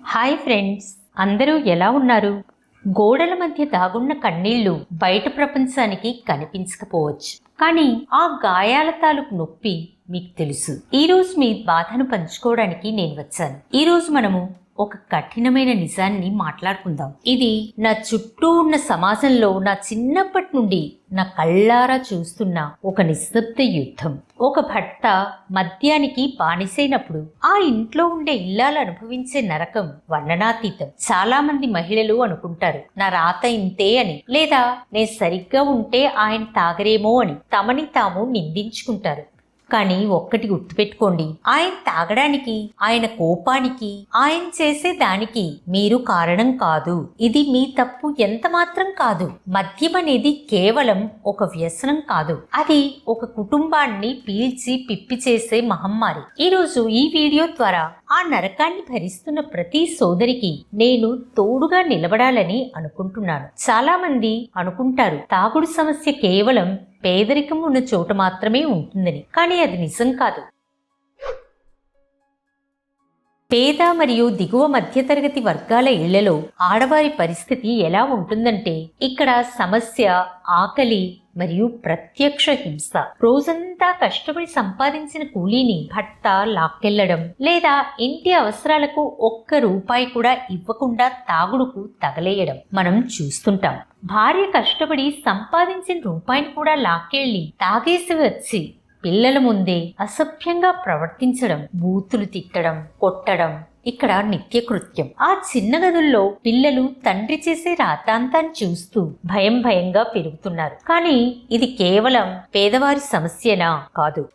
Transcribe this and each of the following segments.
Hi friends అందరూ ఎలా ఉన్నారు? గోడల మధ్య దాగున్న కన్నీళ్ళు బయట ప్రపంచానికి కనిపించకపోవచ్చు. కానీ ఆ గాయాల తాలూకు నొప్పి మీకు తెలుసు. ఈ రోజు మీ బాధను పంచుకోవడానికి నేను వచ్చాను. ఈ రోజు మనము ఒక కఠినమైన నిజాన్ని మాట్లాడుకుందాం. ఇది నా చుట్టూ ఉన్న సమాజంలో నా చిన్నప్పటి నుండి నా కళ్ళారా చూస్తున్న ఒక నిశ్శబ్ద యుద్ధం. ఒక భర్త మద్యానికి బానిసైనప్పుడు ఆ ఇంట్లో ఉండే ఇల్లాలు అనుభవించే నరకం వర్ణనాతీతం. చాలా మంది మహిళలు అనుకుంటారు నా రాత ఇంతే అని లేదా నేను సరిగ్గా ఉంటే ఆయన తాగరేమో అని. తమని తాము నిందించుకుంటారు. కానీ ఒక్కటి గుర్తుపెట్టుకోండి. ఆయన తాగడానికి ఆయన కోపానికి ఆయన చేసే దానికి మీరు కారణం కాదు. ఇది మీ తప్పు ఎంత మాత్రం కాదు. మద్యం అనేది కేవలం ఒక వ్యసనం కాదు. అది ఒక కుటుంబాన్ని పీల్చి పిప్పి చేసే మహమ్మారి. ఈరోజు ఈ వీడియో ద్వారా ఆ నరకాన్ని భరిస్తున్న ప్రతి సోదరికి నేను తోడుగా నిలబడాలని అనుకుంటున్నాను. చాలా మంది అనుకుంటారు తాగుడు సమస్య కేవలం పేదరికం ఉన్న చోట మాత్రమే ఉంటుందని. కానీ అది నిజం కాదు. పేద మరియు దిగువ మధ్యతరగతి వర్గాల ఇళ్ళలో ఆడవారి పరిస్థితి ఎలా ఉంటుందంటే ఇక్కడ సమస్య ఆకలి మరియు ప్రత్యక్ష హింస. రోజంతా కష్టపడి సంపాదించిన కూలీని భర్త లాక్కెళ్ళడం లేదా ఇంటి అవసరాలకు ఒక్క రూపాయి కూడా ఇవ్వకుండా తాగుడుకు తగలేయడం మనం చూస్తుంటాం. భార్య కష్టపడి సంపాదించిన రూపాయిని కూడా లాక్కెళ్ళి తాగేసి వచ్చి పిల్లల ముందే అసభ్యంగా ప్రవర్తించడం బూతులు తిట్టడం కొట్టడం ఇక్కడ నిత్యకృత్యం. ఆ చిన్న గదుల్లో పిల్లలు తండ్రి చేసే రాతాంతాన్ని చూస్తూ భయం భయంగా పెరుగుతున్నారు. కానీ ఇది కేవలం పేదవారి సమస్యనా కాదు.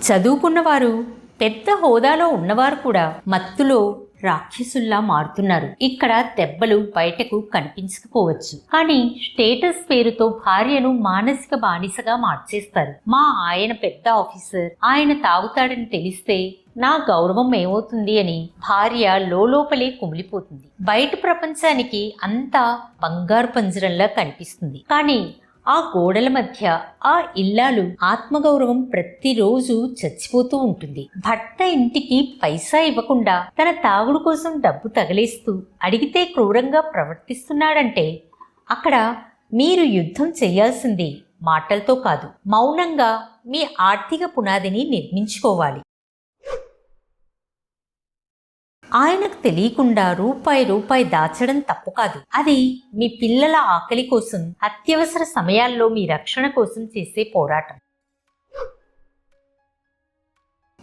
చదువుకున్నవారు పెద్ద హోదాలో ఉన్నవారు కూడా మత్తులో రాక్షసుల్లా మారుతున్నారు. ఇక్కడ దెబ్బలు బయటకు కనిపించకపోవచ్చు. కానీ స్టేటస్ పేరుతో భార్యను మానసిక బానిసగా మార్చేస్తారు. మా ఆయన పెద్ద ఆఫీసర్. ఆయన తాగుతాడని తెలిస్తే నా గౌరవం ఏమవుతుంది అని భార్య లోపలే కుమిలిపోతుంది. బయట ప్రపంచానికి అంతా బంగారు పంజరంలా కనిపిస్తుంది. కానీ ఆ గోడల మధ్య ఆ ఇల్లాలు ఆత్మగౌరవం ప్రతిరోజు చచ్చిపోతూ ఉంటుంది. భర్త ఇంటికి పైసా ఇవ్వకుండా తన తాగుడు కోసం డబ్బు తగిలేస్తూ అడిగితే క్రూరంగా ప్రవర్తిస్తున్నాడంటే అక్కడ మీరు యుద్ధం చేయాల్సింది మాటలతో కాదు మౌనంగా మీ ఆర్థిక పునాదిని నిర్మించుకోవాలి. ఆయనకు తెలియకుండా రూపాయి రూపాయి దాచడం తప్పు కాదు. అది మీ పిల్లల ఆకలి కోసం అత్యవసర సమయాల్లో మీ రక్షణ కోసం చేసే పోరాటం.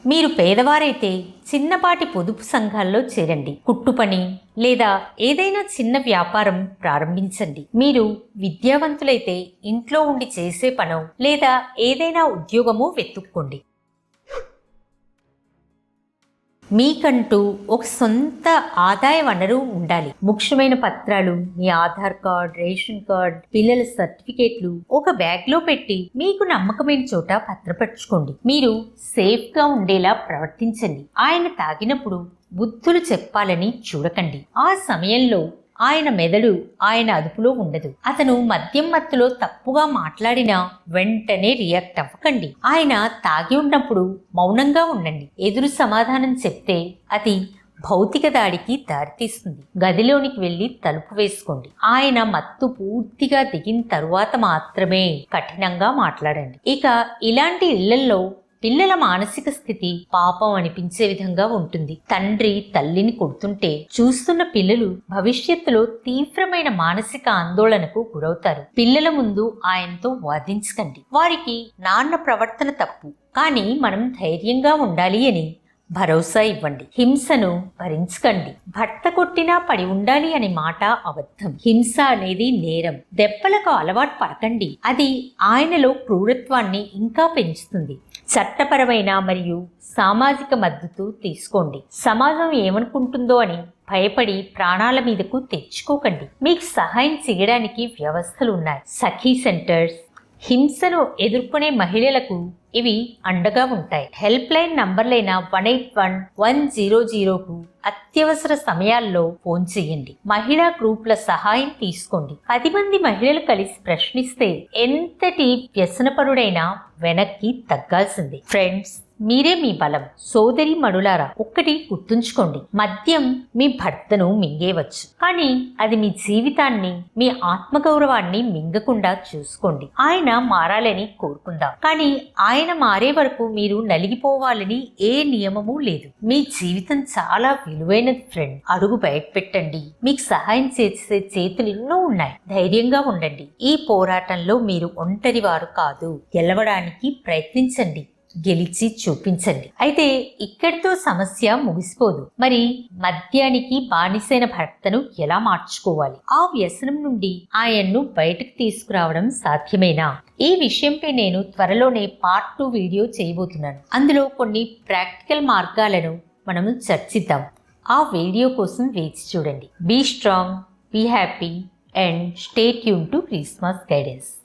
మీరు పేదవారైతే చిన్నపాటి పొదుపు సంఘాల్లో చేరండి. కుట్టుపని లేదా ఏదైనా చిన్న వ్యాపారం ప్రారంభించండి. మీరు విద్యావంతులైతే ఇంట్లో ఉండి చేసే పనో లేదా ఏదైనా ఉద్యోగమో వెతుక్కోండి. మీకంటూ ఒక సొంత ఆదాయ వనరు ఉండాలి. ముఖ్యమైన పత్రాలు మీ ఆధార్ కార్డ్ రేషన్ కార్డ్ పిల్లల సర్టిఫికేట్లు ఒక బ్యాగ్లో పెట్టి మీకు నమ్మకమైన చోట భద్రపరచుకోండి. మీరు సేఫ్గా ఉండేలా ప్రవర్తించండి. ఆయన తాగినప్పుడు బుద్ధులు చెప్పాలని చూడకండి. ఆ సమయంలో ఆయన మెదడు ఆయన అదుపులో ఉండదు. అతను మద్యం మత్తులో తప్పుగా మాట్లాడినా వెంటనే రియాక్ట్ అవ్వకండి. ఆయన తాగి ఉన్నప్పుడు మౌనంగా ఉండండి. ఎదురు సమాధానం చెప్తే అది భౌతిక దాడికి దారితీస్తుంది గదిలోనికి వెళ్ళి తలుపు వేసుకోండి. ఆయన మత్తు పూర్తిగా దిగిన తరువాత మాత్రమే కఠినంగా మాట్లాడండి. ఇక ఇలాంటి ఇళ్ళల్లో పిల్లల మానసిక స్థితి పాపం అనిపించే విధంగా ఉంటుంది. తండ్రి తల్లిని కొడుతుంటే చూస్తున్న పిల్లలు భవిష్యత్తులో తీవ్రమైన మానసిక ఆందోళనకు గురవుతారు. పిల్లల ముందు ఆయనతో వాదించకండి. వారికి నాన్న ప్రవర్తన తప్పు. కానీ మనం ధైర్యంగా ఉండాలి అని భరోసా ఇవ్వండి. హింసను భరించకండి. భర్త కొట్టినా పడి ఉండాలి అనే మాట అబద్ధం. హింస అనేది నేరం. దెబ్బలకు అలవాటు పడకండి. అది ఆయనలో క్రూరత్వాన్ని ఇంకా పెంచుతుంది. చట్టపరమైన మరియు సామాజిక మద్దతు తీసుకోండి. సమాజం ఏమనుకుంటుందో అని భయపడి ప్రాణాల మీదకు తెచ్చుకోకండి. మీకు సహాయం చేయడానికి వ్యవస్థలు ఉన్నాయి. సఖీ సెంటర్స్ హింసను ఎదుర్కొనే మహిళలకు ఇవి అండగా ఉంటాయి. Help line నంబర్లైన one eight one one zero జీరోకు అత్యవసర సమయాల్లో ఫోన్ చేయండి. మహిళా గ్రూప్ల సహాయం తీసుకోండి. పది మంది మహిళలు కలిసి ప్రశ్నిస్తే ఎంతటి వ్యసనపరుడైనా వెనక్కి తగ్గాల్సిందే. ఫ్రెండ్స్ మీరే మీ బలం. సోదరి మడులారా ఒక్కటి గుర్తుంచుకోండి. మద్యం మీ భర్తను మింగేవచ్చు. కానీ అది మీ జీవితాన్ని మీ ఆత్మగౌరవాన్ని మింగకుండా చూసుకోండి. ఆయన మారాలని కోరుకుందాం. కానీ ఆయన మారే వరకు మీరు నలిగిపోవాలని ఏ నియమము లేదు. మీ జీవితం చాలా విలువైనది ఫ్రెండ్. అడుగు బయట పెట్టండి మీకు సహాయం చేసే చేతులు ఎన్నో ఉన్నాయి. ధైర్యంగా ఉండండి. ఈ పోరాటంలో మీరు ఒంటరి వారు కాదు. గెలవడానికి ప్రయత్నించండి. గెలిచి చూపించండి. అయితే ఇక్కడితో సమస్య ముగిసిపోదు. మరి మద్యానికి బానిసైన భర్తను ఎలా మార్చుకోవాలి? ఆ వ్యసనం నుండి ఆయన్ను బయటకు తీసుకురావడం సాధ్యమేనా? ఈ విషయంపై నేను త్వరలోనే పార్ట్ టూ వీడియో చేయబోతున్నాను. అందులో కొన్ని ప్రాక్టికల్ మార్గాలను మనము చర్చిద్దాం. ఆ వీడియో కోసం వేచి చూడండి. Be strong be happy and stay tune to Christmas guidance.